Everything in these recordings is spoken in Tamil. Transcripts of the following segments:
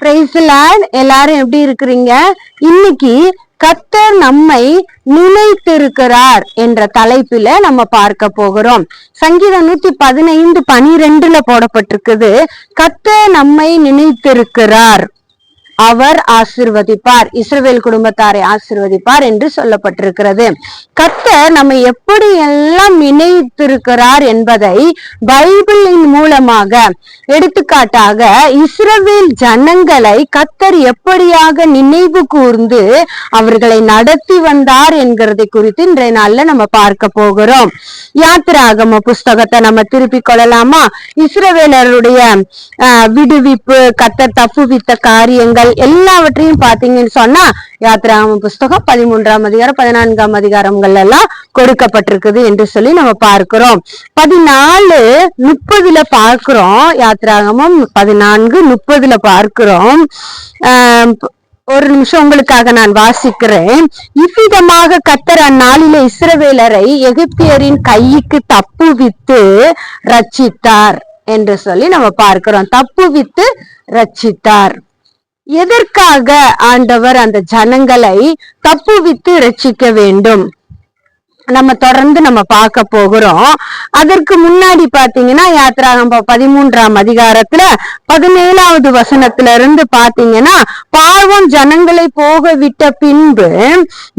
பிரைஸ்லாட் எல்லாரும் எப்படி இருக்கிறீங்க? இன்னைக்கு கத்தர் நம்மை நினைத்திருக்கிறார் என்ற தலைப்பில நம்ம பார்க்க போகிறோம். சங்கீதம் நூத்தி பதினைந்து பனிரெண்டுல போடப்பட்டிருக்குது. கத்தர் நம்மை நினைத்திருக்கிறார். அவர் ஆசிர்வதிப்பார். இஸ்ரவேல் குடும்பத்தாரை ஆசிர்வதிப்பார் என்று சொல்லப்பட்டிருக்கிறது. கத்தர் நம்ம எப்படி எல்லாம் இணைத்திருக்கிறார் என்பதை பைபிளின் மூலமாக எடுத்துக்காட்டாக இஸ்ரவேல் ஜனங்களை கத்தர் எப்படியாக நினைவு கூர்ந்து அவர்களை நடத்தி வந்தார் என்கிறதை குறித்து இன்றைய நாள்ல நம்ம பார்க்க போகிறோம். யாத்திராகம புஸ்தகத்தை நம்ம திருப்பிக் கொள்ளலாமா? இஸ்ரவேலருடைய விடுவிப்பு கத்தர் தப்புவித்த காரியங்கள் எல்லாவற்றையும் பாத்தீங்கன்னு சொன்னா யாத்திராகம புஸ்தகம் பதிமூன்றாம் அதிகாரம் பதினான்காம் அதிகாரங்கள் எல்லாம் கொடுக்கப்பட்டிருக்குது என்று சொல்லி நம்ம பார்க்கிறோம். பதினாலு முப்பதுல பார்க்கிறோம் யாத்ராகமும் பதினான்கு முப்பதுல பார்க்கிறோம். ஆஹ் ஒரு நிமிஷம் உங்களுக்காக நான் வாசிக்கிறேன். இவ்விதமாக கத்தர் அந்நாளில இஸ்ரவேலரை எகிப்தியரின் கைக்கு தப்புவித்து ரச்சித்தார் என்று சொல்லி நம்ம பார்க்கிறோம். தப்புவித்து ரச்சித்தார் எதற்காக ஆண்டவர் அந்த ஜனங்களை தப்புவித்து ரட்சிக்க வேண்டும்? நம்ம தொடர்ந்து நம்ம பார்க்க போகிறோம். அதற்கு முன்னாடி பாத்தீங்கன்னா யாத்திராகம் பதிமூன்றாம் அதிகாரத்துல பதினேழாவது வசனத்துல இருந்து பாத்தீங்கன்னா பாவம் ஜனங்களை போக விட்ட பின்பு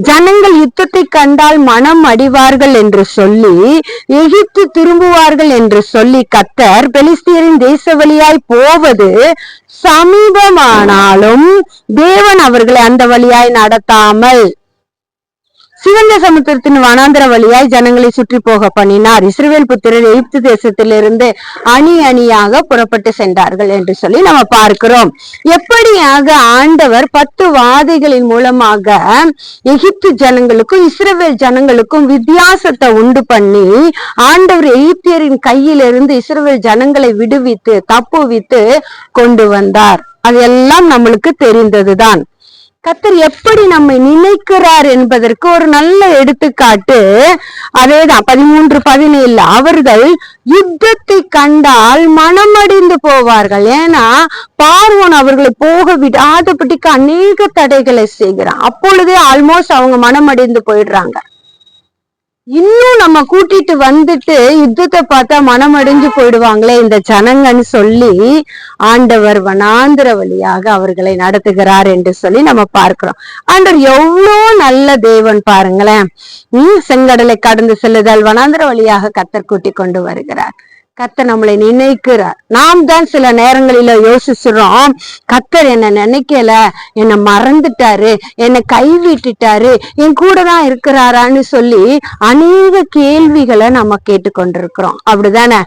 ஜனங்கள் யுத்தத்தை கண்டால் மனம் அடிவார்கள் என்று சொல்லி எகிப்து திரும்புவார்கள் என்று சொல்லி கத்தர் பெலிஸ்தியரின் தேச வழியாய் போவது சமீபமானாலும் தேவன் அவர்களை அந்த வழியாய் நடத்தாமல் சிவந்த சமுத்திரத்தின் வனாந்தர வழியாய் ஜனங்களை சுற்றி போக பண்ணினார். இஸ்ரேல் புத்திரர் எகிப்து தேசத்திலிருந்து அணி அணியாக புறப்பட்டு சென்றார்கள் என்று சொல்லி நம்ம பார்க்கிறோம். எப்படியாக ஆண்டவர் பத்து வாதைகளின் மூலமாக எகிப்து ஜனங்களுக்கும் இஸ்ரேல் ஜனங்களுக்கும் வித்தியாசத்தை உண்டு பண்ணி ஆண்டவர் எகிப்தியரின் கையிலிருந்து இஸ்ரேல் ஜனங்களை விடுவித்து தப்புவித்து கொண்டு வந்தார். அதெல்லாம் நம்மளுக்கு தெரிந்ததுதான். கத்தர் எப்படி நம்மை நினைக்கிறார் என்பதற்கு ஒரு நல்ல எடுத்துக்காட்டு அதேதான். பதிமூன்று பதினேழுல அவர்கள் யுத்தத்தை கண்டால் மனமடைந்து போவார்கள். ஏன்னா பார்வோன் அவர்களை போக விடாதபடிக்கு அநேக தடைகளை செய்கிறான். அப்பொழுதே ஆல்மோஸ்ட் அவங்க மனமடைந்து போயிடுறாங்க. இன்னும் நம்ம கூட்டிட்டு வந்துட்டு யுத்தத்தை பார்த்தா மனமடைஞ்சு போயிடுவாங்களே இந்த ஜனங்கன்னு சொல்லி ஆண்டவர் வனாந்திர வழியாக அவர்களை நடத்துகிறார் என்று சொல்லி நம்ம பார்க்கிறோம். ஆண்டவர் எவ்வளோ நல்ல தேவன் பாருங்களேன். உம் செங்கடலை கடந்து செல்லுதல் வனாந்திர வழியாக கத்தர் கூட்டி கொண்டு வருகிறார். கத்தர் நம்மளை நினைக்கிறார். நாம் தான் சில நேரங்களில யோசிச்சுறோம் கத்தர் என்ன நினைக்கல என்னை மறந்துட்டாரு என்னை கைவிட்டுட்டாரு என் கூட தான் இருக்கிறாரான்னு சொல்லி அநேக கேள்விகளை நம்ம கேட்டுக்கொண்டிருக்கிறோம். அப்படிதானே?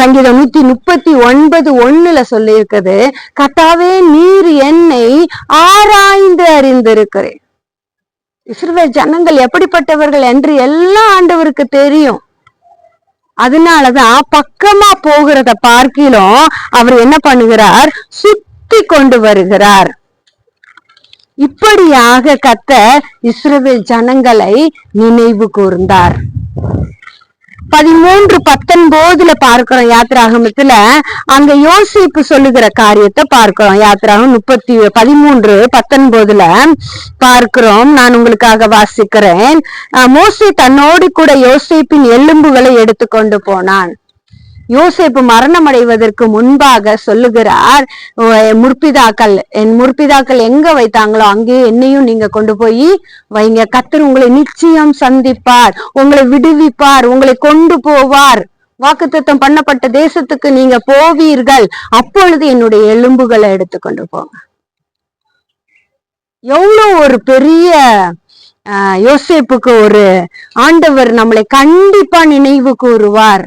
சங்கீதம் நூத்தி முப்பத்தி ஒன்பது ஒண்ணுல சொல்லியிருக்குது கத்தாவே நீர் என்னை ஆராய்ந்து அறிந்திருக்கிறேன். இஸ்ரவேல் ஜனங்கள் எப்படிப்பட்டவர்கள் என்று எல்லாம் ஆண்டவருக்கு தெரியும். அதனாலதான் பக்கமா போகிறத பார்க்கிலும் அவர் என்ன பண்ணுகிறார்? சுத்தி கொண்டு வருகிறார். இப்படியாக கத்த இஸ்ரவேல் ஜனங்களை நினைவு கூர்ந்தார். பதிமூன்று பத்தொன்பதுல பார்க்கிறோம் யாத்திராகமத்துல அங்க யோசிப்பு சொல்லுகிற காரியத்தை பார்க்கிறோம். யாத்திராகம் முப்பத்தி பதிமூன்று பத்தொன்பதுல பார்க்கிறோம். நான் உங்களுக்காக வாசிக்கிறேன். மோசி தன்னோடு கூட யோசிப்பின் எலும்புகளை எடுத்துக்கொண்டு போனான். யோசிப்பு மரணம் அடைவதற்கு முன்பாக சொல்லுகிறார் என் முற்பிதாக்கள் என் முற்பிதாக்கள் எங்க வைத்தாங்களோ அங்கேயே என்னையும் நீங்க கொண்டு போய் வைங்க. கத்தர் உங்களை நிச்சயம் சந்திப்பார் உங்களை விடுவிப்பார் உங்களை கொண்டு போவார். வாக்குத்தத்தம் பண்ணப்பட்ட தேசத்துக்கு நீங்க போவீர்கள். அப்பொழுது என்னுடைய எலும்புகளை எடுத்துக்கொண்டு போங்க. எவ்வளவு ஒரு பெரிய யோசிப்புக்கு யோசேப்புக்கு ஒரு ஆண்டவர் நம்மளை கண்டிப்பா நினைவு கூறுவார்.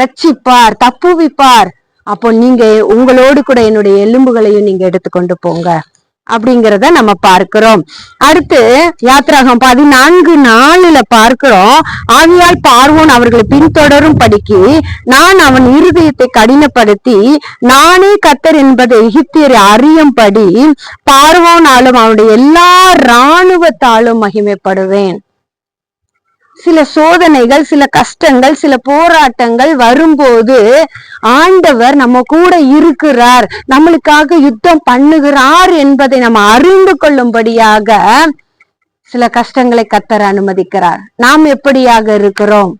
ரட்சிப்பார் தப்புவிப்பார். அப்போ நீங்க உங்களோடு கூட என்னுடைய எலும்புகளையும் நீங்க எடுத்துக்கொண்டு போங்க. அப்படிங்கிறத நம்ம பார்க்கிறோம். அடுத்து யாத்ராகம் பதினான்கு நாலுல பார்க்கிறோம். ஆவியால் பார்வோன் அவர்களை பின்தொடரும் படிக்கு நான் அவன் இருதயத்தை கடினப்படுத்தி நானே கத்தர் என்பதை எகிப்தியரை அறியும்படி பார்வோனாலும் அவனுடைய எல்லா இராணுவத்தாலும் மகிமைப்படுவேன். சில சோதனைகள் சில கஷ்டங்கள் சில போராட்டங்கள் வரும்போது ஆண்டவர் நம்ம கூட இருக்கிறார். நம்மளுக்காக யுத்தம் பண்ணுகிறார் என்பதை நம்ம அறிந்து கொள்ளும்படியாக சில கஷ்டங்களை கத்தர் அனுமதிக்கிறார். நாம் எப்படியாக இருக்கிறோம்?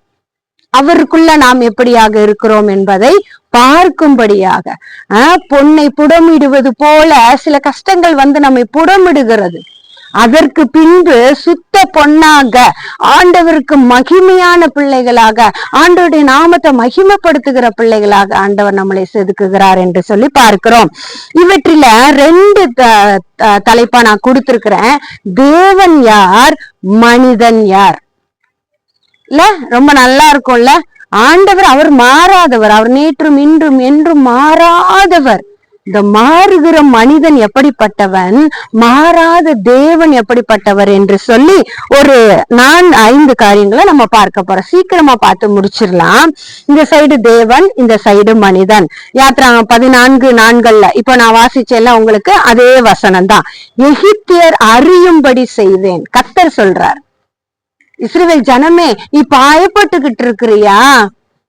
அவருக்குள்ள நாம் எப்படியாக இருக்கிறோம் என்பதை பார்க்கும்படியாக. ஆஹ், பொன்னை புடமிடுவது போல சில கஷ்டங்கள் வந்து நம்மை புடமிடுகிறது. அதற்கு பின்பு சுத்த பொன்னாக ஆண்டவருக்கு மகிமையான பிள்ளைகளாக ஆண்டவருடைய நாமத்தை மகிமைப்படுத்துகிற பிள்ளைகளாக ஆண்டவர் நம்மளை செதுக்குகிறார் என்று சொல்லி பார்க்கிறோம். இவற்றில ரெண்டு த- த- தலைப்பா நான் கொடுத்திருக்கிறேன். தேவன் யார்? மனிதன் யார்? இல்ல ரொம்ப நல்லா இருக்கும்ல? ஆண்டவர் அவர் மாறாதவர் அவர் நேற்றும் இன்றும் என்றும் மாறாதவர். இந்த மாறுகிற மனிதன் எப்படிப்பட்டவன்? மாறாத தேவன் எப்படிப்பட்டவர் என்று சொல்லி ஒரு நான் ஐந்து காரியங்களை நம்ம பார்க்க போறோம். சீக்கிரமா பார்த்து முடிச்சிடலாம். இந்த சைடு தேவன் இந்த சைடு மனிதன். யாத்திரா பதினான்கு நான்கள்ல இப்ப நான் வாசிச்சேன்ல உங்களுக்கு அதே வசனம் தான் எகிப்தியர் அறியும்படி செய்வேன். கத்தர் சொல்றார். இஸ்ரேல் ஜனமே நீ பயப்பட்டுகிட்டு இருக்கிறியா?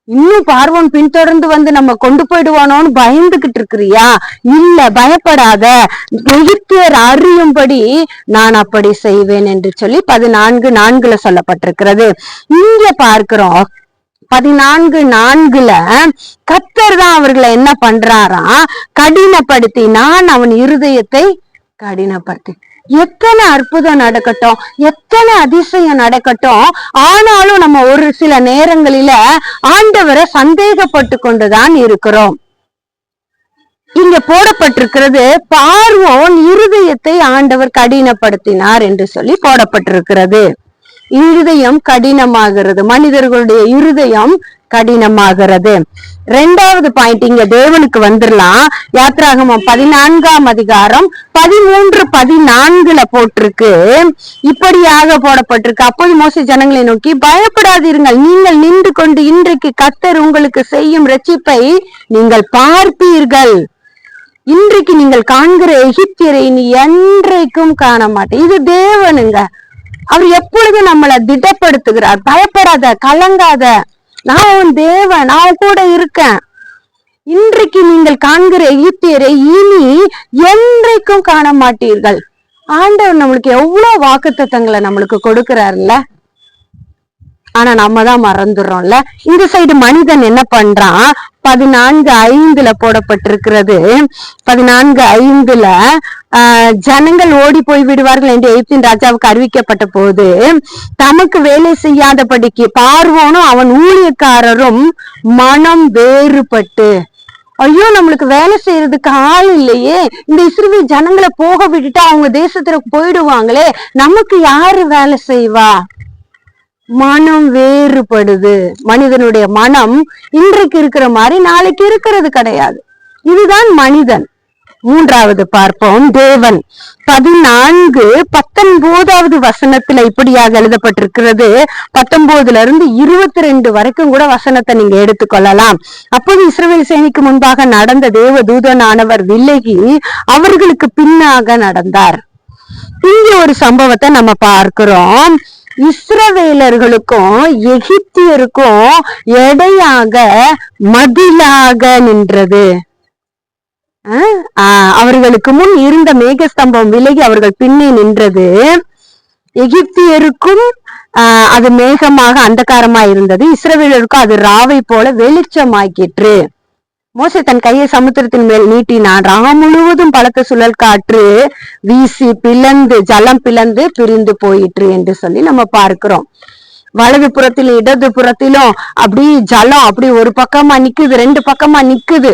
இன்னும் பார்வன் பின்தொடர்ந்து வந்து நம்ம கொண்டு போயிடுவானோன்னு பயந்துகிட்டு இருக்கிறியா? இல்ல பயப்படாத. எகிப்தியர் அறியும்படி நான் அப்படி செய்வேன் என்று சொல்லி பதினான்கு நான்குல சொல்லப்பட்டிருக்கிறது. இங்க பார்க்கிறோம். பதினான்கு நான்குல கத்தர் தான் அவர்களை என்ன பண்றாரா? கடினப்படுத்தி நான் அவன் இருதயத்தை கடினப்படுத்தி எத்தனை அற்புதம் நடக்கட்டும் எத்தனை அதிசயம் நடக்கட்டும் ஆனாலும் நம்ம ஒரு சில நேரங்களில ஆண்டவரை சந்தேகப்பட்டு கொண்டுதான் இருக்கிறோம். இங்க போடப்பட்டிருக்கிறது பார்வோன் இருதயத்தை ஆண்டவர் கடினப்படுத்தினார் என்று சொல்லி போடப்பட்டிருக்கிறது. இருதயம் கடினமாகிறது. மனிதர்களுடைய இருதயம் கடினமாகிறது. ரெண்டாவது பாயிண்ட் இங்க தேவனுக்கு வந்துடலாம். யாத்ராகமம் பதினான்காம் அதிகாரம் பதிமூன்று பதினான்குல போட்டிருக்கு. இப்படியாக போடப்பட்டிருக்கு. அப்போது மோச ஜனங்களை நோக்கி பயப்படாதீர்கள். நீங்கள் நின்று கொண்டு இன்றைக்கு கத்தர் உங்களுக்கு செய்யும் ரட்சிப்பை நீங்கள் பார்ப்பீர்கள். இன்றைக்கு நீங்கள் காண்கிற எகிப்தியரை நீ என்றைக்கும் காண மாட்டேன் இது தேவனுங்க. அவர் எப்பொழுதும் நம்மளை திடப்படுத்துகிறார். பயப்படாத கலங்காத. நான் உன் தேவன் நான் கூட இருக்கேன். இன்றைக்கு நீங்கள் காண்கிற எகிப்தியரை இனி என்றைக்கும் காண மாட்டீர்கள் ஆண்டவர் நம்மளுக்கு எவ்வளவு வாக்குத்தத்தங்களை நம்மளுக்கு கொடுக்கிறாருல்ல? ஆனா நம்ம தான் மறந்துடுறோம்ல. இந்த சைடு மனிதன் என்ன பண்றான்? பதினான்கு ஐந்துல போடப்பட்டிருக்கிறது. பதினான்கு ஐந்துல ஆஹ் ஜனங்கள் ஓடி போய் விடுவார்கள் என்று எகிப்தின் ராஜாவுக்கு அறிவிக்கப்பட்ட போது தமக்கு வேலை செய்யாதபடிக்கு பார்வோனும் அவன் ஊழியக்காரரும் மனம் வேறுபட்டு. ஐயோ நம்மளுக்கு வேலை செய்யறதுக்கு ஆள் இல்லையே. இந்த இஸ்ரவேல் ஜனங்களை போக விட்டுட்டு அவங்க தேசத்துல போயிடுவாங்களே. நமக்கு யாரு வேலை செய்வா? மனம் வேறுபடுது. மனிதனுடைய மனம் இன்றைக்கு இருக்கிற மாதிரி நாளைக்கு இருக்கிறது கிடையாது. இதுதான் மனிதன். மூன்றாவது பார்ப்போம். தேவன். பதினான்கு பத்தொன்பதாவது வசனத்துல இப்படியாக எழுதப்பட்டிருக்கிறது. பத்தொன்பதுல இருந்து இருபத்தி ரெண்டு வரைக்கும் கூட வசனத்தை நீங்க எடுத்துக்கொள்ளலாம். அப்போது இஸ்ரவேல் சேனைக்கு முன்பாக நடந்த தேவ தூதனானவர் விலகி அவர்களுக்கு பின்னாக நடந்தார். இங்க ஒரு சம்பவத்தை நம்ம பார்க்கிறோம். இஸ்ரவேலர்களுக்கும் எகிப்தியருக்கும் எடையாக மதிலாக நின்றது. அவர்களுக்கு முன் இருந்த மேகஸ்தம்பம் விலகி அவர்கள் பின்னே நின்றது. எகிப்தியருக்கும் அது மேகமாக அந்தகாரமா இருந்தது. இஸ்ரவேலருக்கும் அது ராவை போல வெளிச்சமாக்கிற்று மோசே தன் கையை சமுத்திரத்தின் மேல் நீட்டினான். ராம் முழுவதும் பலத்த சுழல் காற்று வீசி பிளந்து ஜலம் பிளந்து பிரிந்து போயிற்று என்று சொல்லி நம்ம பார்க்கிறோம். வலது புறத்திலும் இடது புறத்திலும் அப்படி ஜலம் அப்படி ஒரு பக்கமா நிக்குது ரெண்டு பக்கமா நிக்குது.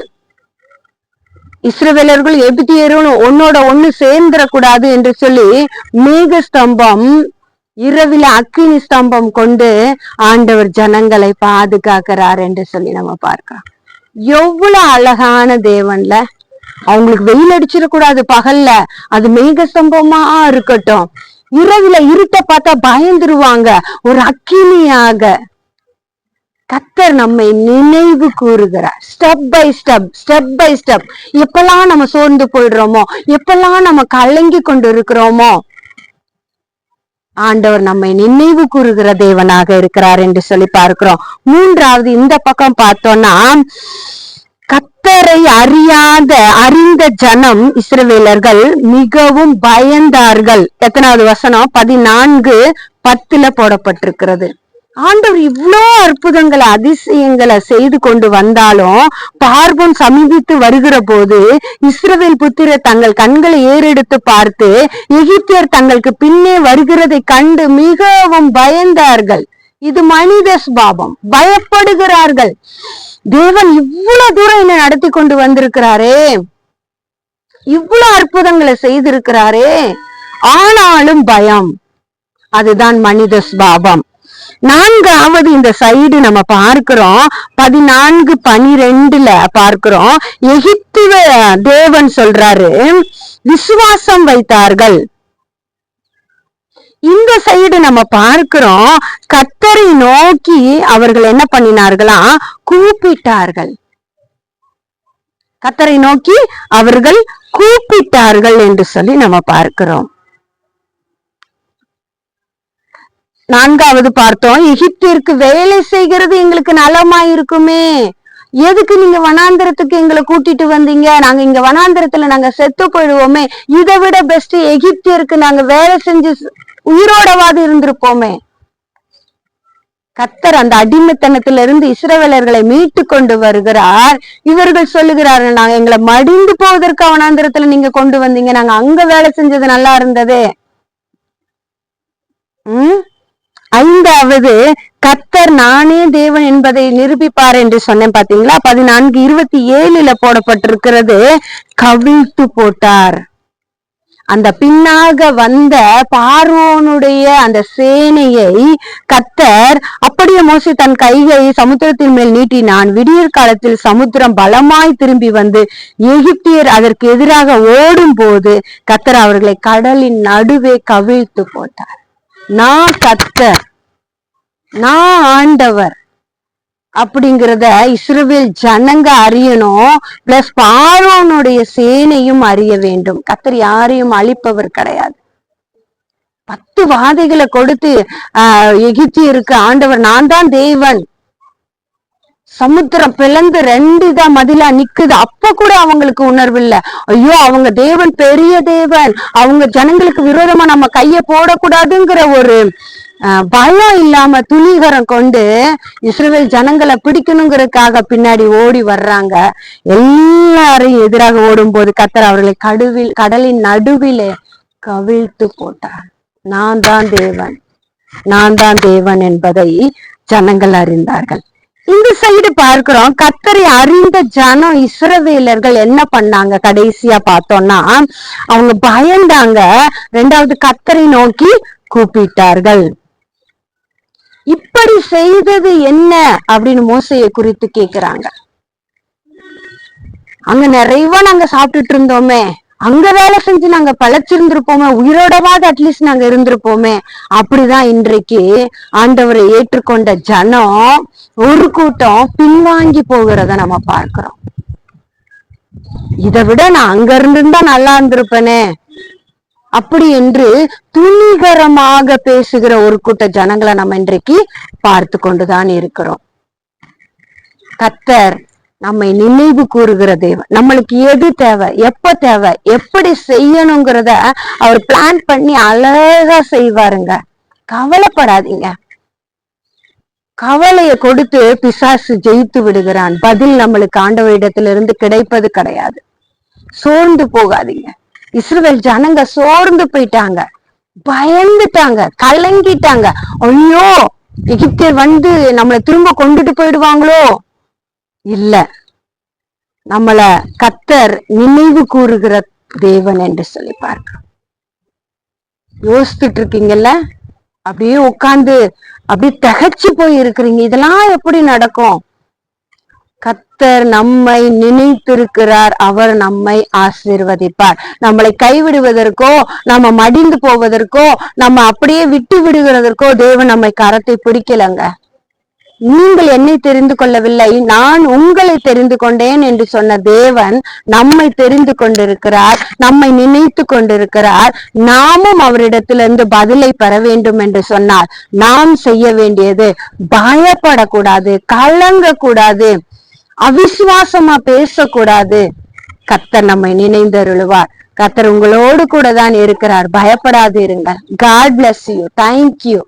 இஸ்ரவேலர்கள் எபித்தியரும் ஒன்னோட ஒண்ணு சேர்ந்துடக்கூடாது என்று சொல்லி மேக ஸ்தம்பம் இரவில அக்கினி ஸ்தம்பம் கொண்டு ஆண்டவர் ஜனங்களை பாதுகாக்கிறார் என்று சொல்லி நம்ம பார்க்கிறோம். எவ்வளவு அழகான தேவன்ல. அவங்களுக்கு வெயில் அடிச்சிடக்கூடாது பகல்ல. அது மேக சம்பவமா இருக்கட்டும். இரவுல இருட்ட பார்த்தா பயந்துருவாங்க. ஒரு அக்கினியாக. கத்தர் நம்மை நினைவு கூறுகிறார். Step by step step by step எப்பெல்லாம் நம்ம சோர்ந்து போயிடுறோமோ எப்பெல்லாம் நம்ம கலங்கி கொண்டு இருக்கிறோமோ ஆண்டவர் நம்மை நினைவு கூறுகிற தேவனாக இருக்கிறார் என்று சொல்லி பார்க்கிறோம். மூன்றாவது இந்த பக்கம் பார்த்தோம்னா கத்தரை அறியாத அறிந்த ஜனம் இஸ்ரவேலர்கள் மிகவும் பயந்தார்கள். எத்தனாவது வசனம்? பதினான்கு பத்துல போடப்பட்டிருக்கிறது. ஆண்டவர் இவ்வளோ அற்புதங்களை அதிசயங்களை செய்து கொண்டு வந்தாலும் பார்வன் சமீபித்து வருகிற போது இஸ்ரவேல் புத்திரர் தங்கள் கண்களை ஏறெடுத்து பார்த்து எகிப்தியர் தங்களுக்கு பின்னே வருகிறதை கண்டு மிகவும் பயந்தார்கள். இது மனித சுபாவம். பயப்படுகிறார்கள். தேவன் இவ்வளவு தூரம் என்ன நடத்தி கொண்டு வந்திருக்கிறாரே. இவ்வளவு அற்புதங்களை செய்திருக்கிறாரே. ஆனாலும் பயம். அதுதான் மனித சுபாவம். நான்காவது இந்த சைடு நம்ம பார்க்கிறோம். பதினான்கு பனிரெண்டுல பார்க்கிறோம். எகிப்துவ தேவன் சொல்றாரு விசுவாசம் வைத்தார்கள். இந்த சைடு நம்ம பார்க்கிறோம் கத்தரை நோக்கி அவர்கள் என்ன பண்ணினார்களா? கூப்பிட்டார்கள். கத்தரை நோக்கி அவர்கள் கூப்பிட்டார்கள் என்று சொல்லி நம்ம பார்க்கிறோம். நான்காவது பார்த்தோம். எகிப்திற்கு வேலை செய்கிறது எங்களுக்கு நலமா இருக்குமே எதுக்கு நீங்க வனாந்திரத்துக்கு எங்களை கூட்டிட்டு வந்தீங்க? நாங்க இங்க வனாந்திரத்துல நாங்க செத்து போயிடுவோமே. இதை விட பெஸ்ட் எகிப்தியருக்கு நாங்க வேலை செஞ்சு உயிரோடவாது இருந்திருப்போமே. கத்தர் அந்த அடிமைத்தனத்திலிருந்து இருந்து இஸ்ரவேலர்களை மீட்டு கொண்டு வருகிறார். இவர்கள் சொல்லுகிறார்கள் நாங்க எங்களை மடிந்து போவதற்கு அவனாந்திரத்துல நீங்க கொண்டு வந்தீங்க. நாங்க அங்க வேலை செஞ்சது நல்லா இருந்ததே. உம் ஐந்தாவது கத்தர் நானே தேவன் என்பதை நிரூபிப்பார் என்று சொன்னேன் பாத்தீங்களா? பதினான்கு இருபத்தி ஏழுல போடப்பட்டிருக்கிறது கவிழ்த்து போட்டார். அந்த பின்னாக வந்த பார்வோனுடைய அந்த சேனையை கத்தர் அப்படியே மோசி தன் கைகளை சமுத்திரத்தின் மேல் நீட்டினான். விடியற் காலத்தில் சமுத்திரம் பலமாய் திரும்பி வந்து எகிப்தியர் அதற்கு எதிராக ஓடும் போது கத்தர் அவர்களை கடலின் நடுவே கவிழ்த்து போட்டார். நான் கத்தர் நான் ஆண்டவர் அப்படிங்கிறத இஸ்ரவேல் ஜனங்க அறியணும் பிளஸ் பார்வனுடைய சேனையும் அறிய வேண்டும். கத்தர் யாரையும் அழிப்பவர் கிடையாது. பத்து வாதைகளை கொடுத்து ஆஹ் எகிப்தியருக்கு ஆண்டவர் நான் தான் தேவன். சமுத்திரம் பிளந்து ரெண்டு இதா மதிலா நிக்குது. அப்ப கூட அவங்களுக்கு உணர்வு இல்ல. ஐயோ அவங்க தேவன் பெரிய தேவன். அவங்க ஜனங்களுக்கு விரோதமா நம்ம கைய போடக்கூடாதுங்கிற ஒரு பயம் இல்லாம துணிகரம் கொண்டு இஸ்ரேல் ஜனங்களை பிடிக்கணுங்கிறதுக்காக பின்னாடி ஓடி வர்றாங்க. எல்லாரையும் எதிராக ஓடும் போது கத்தர் அவர்களை கடுவில் கடலின் நடுவிலே கவிழ்த்து போட்டார். நான் தான் தேவன். நான் தான் தேவன் என்பதை ஜனங்கள் அறிந்தார்கள். இந்த சைடு பார்க்கிறோம். கத்தரை அறிந்த ஜனம் இஸ்ரவேலர்கள் என்ன பண்ணாங்க? கடைசியா பார்த்தோம்னா அவங்க பயந்தாங்க. ரெண்டாவது கத்தரை நோக்கி கூப்பிட்டார்கள். இப்படி செய்தது என்ன? அப்படின்னு மோசையை குறித்து கேக்குறாங்க. அங்க நிறைவா நாங்க சாப்பிட்டுட்டு இருந்தோமே. அங்க வேலை செஞ்சு நாங்க பழச்சிருந்திருப்போமே உயிரோடவாது அட்லீஸ்ட் நாங்க இருந்திருப்போமே. அப்படிதான் இன்றைக்கு ஆண்டவரை ஏற்றுக்கொண்ட ஜனம் ஒரு கூட்டம் பின்வாங்கி போகிறத நம்ம பார்க்கிறோம். இதை விட நான் அங்க இருந்திருந்தா நல்லா இருந்திருப்பேனே. அப்படி என்று துணிகரமாக பேசுகிற ஒரு கூட்ட ஜனங்களை நம்ம இன்றைக்கு பார்த்து கொண்டுதான் இருக்கிறோம். கத்தர் நம்மை நினைவு கூறுகிற தேவன். நம்மளுக்கு எது தேவை எப்ப தேவை எப்படி செய்யணுங்கிறத அவர் பிளான் பண்ணி அழகா செய்வாருங்க. கவலைப்படாதீங்க. கவலையை கொடுத்து பிசாசு ஜெயித்து விடுகிறான். பதில் நம்மளுக்கு ஆண்டவரிடத்திலிருந்து கிடைப்பது கிடையாது. சோர்ந்து போகாதீங்க. இஸ்ரேல் ஜனங்க சோர்ந்து போயிட்டாங்க. பயந்துட்டாங்க. கலங்கிட்டாங்க. ஐயோ எகிப்தியர் வந்து நம்மளை திரும்ப கொண்டுட்டு போயிடுவாங்களோ? இல்ல. நம்மள கத்தர் நினைவு கூறுகிற தேவன் என்று சொல்லி பார்க்கிறோம். யோசித்துட்டு இருக்கீங்கல்ல? அப்படியே உட்கார்ந்து அப்படியே தகச்சு போய் இருக்கிறீங்க. இதெல்லாம் எப்படி நடக்கும்? கத்தர் நம்மை நினைத்திருக்கிறார். அவர் நம்மை ஆசீர்வதிப்பார். நம்மளை கைவிடுவதற்கோ நம்ம மடிந்து போவதற்கோ நம்ம அப்படியே விட்டு விடுகிறதற்கோ தேவன் நம்மை கரத்தை பிடிக்கலங்க. நீங்கள் என்னை தெரிந்து கொள்ளவில்லை. நான் உங்களை தெரிந்து கொண்டேன் என்று சொன்ன தேவன் நம்மை தெரிந்து கொண்டிருக்கிறார் நம்மை நினைத்து கொண்டிருக்கிறார். நாமும் அவரிடத்திலிருந்து பதிலை பெற வேண்டும் என்று சொன்னார். நாம் செய்ய வேண்டியது பயப்படக்கூடாது கலங்க கூடாது அவிசுவாசமா பேசக்கூடாது. கத்தர் நம்மை நினைந்தருளுவார். கத்தர் உங்களோடு கூட தான் இருக்கிறார். பயப்படாது இருங்கள் காட் பிளஸ் யூ தேங்க்யூ